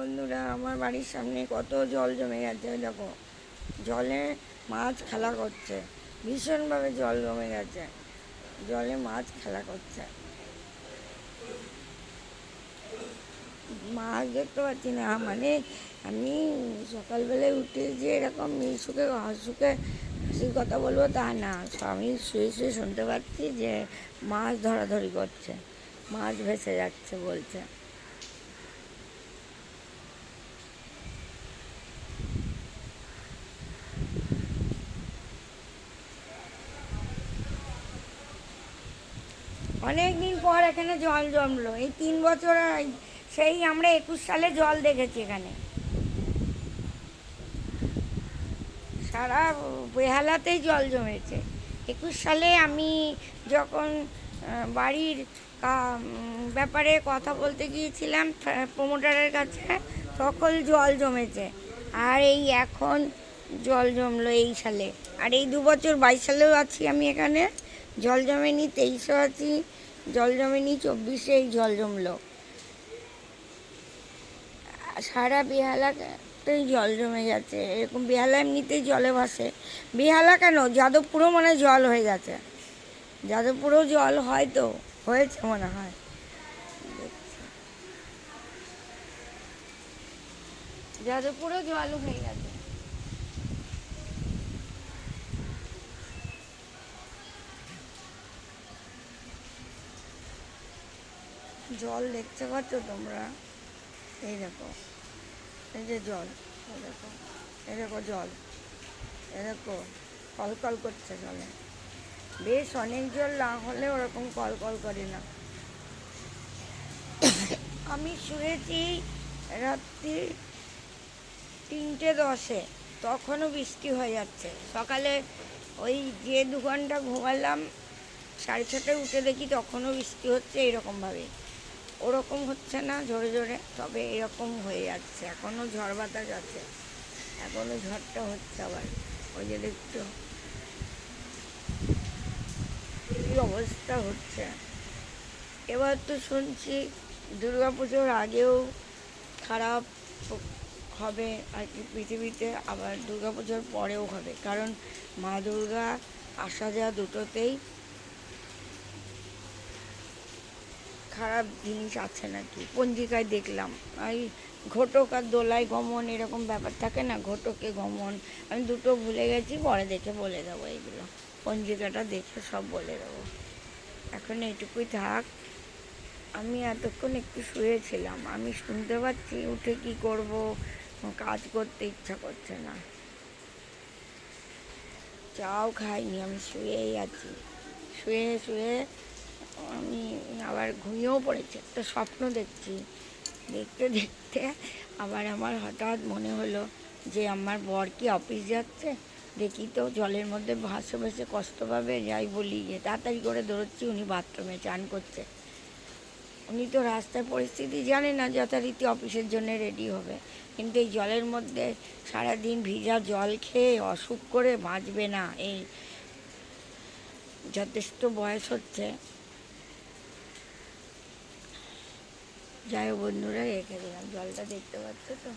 বন্ধুরা, আমার বাড়ির সামনে কত জল জমে গেছে দেখো। জলে মাছ খেলা করছে, ভীষণভাবে জল জমে গেছে। জলে মাছ খেলা করছে। মাছ দেখতে পাচ্ছি না মানে আমি সকালবেলায় উঠে যে এরকম মিশুকে, হাসুকে হাসির কথা বলব তা না। আমি শুয়ে শুয়ে শুনতে পাচ্ছি যে মাছ ধরাধরি করছে, মাছ ভেসে যাচ্ছে বলছে। অনেক দিন পর এখানে জল জমলো। এই তিন বছর সেই আমরা একুশ সালে জল দেখেছি এখানে। সারা বেহালাতেই জল জমেছে। একুশ সালে আমি যখন বাড়ির ব্যাপারে কথা বলতে গিয়েছিলাম প্রমোটারের কাছে, তখন জল জমেছে। আর এই এখন জল জমলো এই সালে। আর এই দু বছর, বাইশ সালেও আছি আমি এখানে। জল জমেনি তেইশও আছি জল জমেনি চব্বিশে এই জল জমলো সারা বেহালাতেই জল জমে গেছে এরকম বেহালা এমনিতেই জলে ভাসে। বেহালা কেন? যাদবপুরও মানে জল হয়ে গেছে। যাদবপুরেও জল হয় তো, হয়েছে মনে হয়। যাদবপুরেও জল হয়ে গেছে। জল দেখতে পাচ্ছ তোমরা? এই দেখো। এই যে জল দেখো। এই দেখো জল। এই দেখো, কল কল করছে জলে। বেশ অনেক জল না হলে ওরকম কল কল করে না। আমি শুয়েছি রাত্রি তিনটে দশে, তখনও বৃষ্টি হয়ে যাচ্ছে। সকালে ওই যে দু ঘণ্টা ঘুমালাম, সাড়ে ছটায় উঠে দেখি তখনও বৃষ্টি হচ্ছে এইরকমভাবে ওরকম হচ্ছে না জোরে জোরে, তবে এরকম হয়ে যাচ্ছে। এখনও ঝড় বাতাস আছে এখনও ঝড়টা হচ্ছে আবার। ওই যে দেখছ, কী অবস্থা হচ্ছে। এবার তো শুনছি পুজোর আগেও খারাপ হবে আর কি, পৃথিবীতে আবার পুজোর পরেও হবে। কারণ মা দুর্গা আসা যাওয়া দুটোতেই খারাপ জিনিস আছে নাকি? পঞ্জিকায় দেখলাম। এই ঘটক আর দোলাই গমন এরকম ব্যাপার থাকে না? ঘটকে গমন। আমি দুটো ভুলে গেছি, পরে দেখে বলে দেবো এইগুলো। পঞ্জিকাটা দেখে সব বলে দেবো। এখন এইটুকুই থাক। আমি এতক্ষণ একটু শুয়েছিলাম। আমি শুনতে পাচ্ছি, উঠে কি করব? কাজ করতে ইচ্ছা করছে না। চাও খাইনি, আমি শুয়েই আছি। শুয়ে শুয়ে আমি আবার ঘুমিয়েও পড়েছি, একটা স্বপ্ন দেখছি। দেখতে দেখতে আবার আমার হঠাৎ মনে হলো যে আমার বর কি অফিস যাচ্ছে? দেখি তো জলের মধ্যে ভাসে ভাসে কষ্ট পাবে, যাই বলি, যে তাড়াতাড়ি করে দৌড়চ্ছি, উনি বাথরুমে চান করছে। উনি তো রাস্তার পরিস্থিতি জানে না যথারীতি অফিসের জন্য রেডি হবে। কিন্তু এই জলের মধ্যে সারাদিন ভিজা জল খেয়ে অসুখ করে বাঁচবে না, এই যথেষ্ট বয়স হচ্ছে। যাই বন্ধুরা রেখে দিলাম জলটা দেখতে পাচ্ছ তো?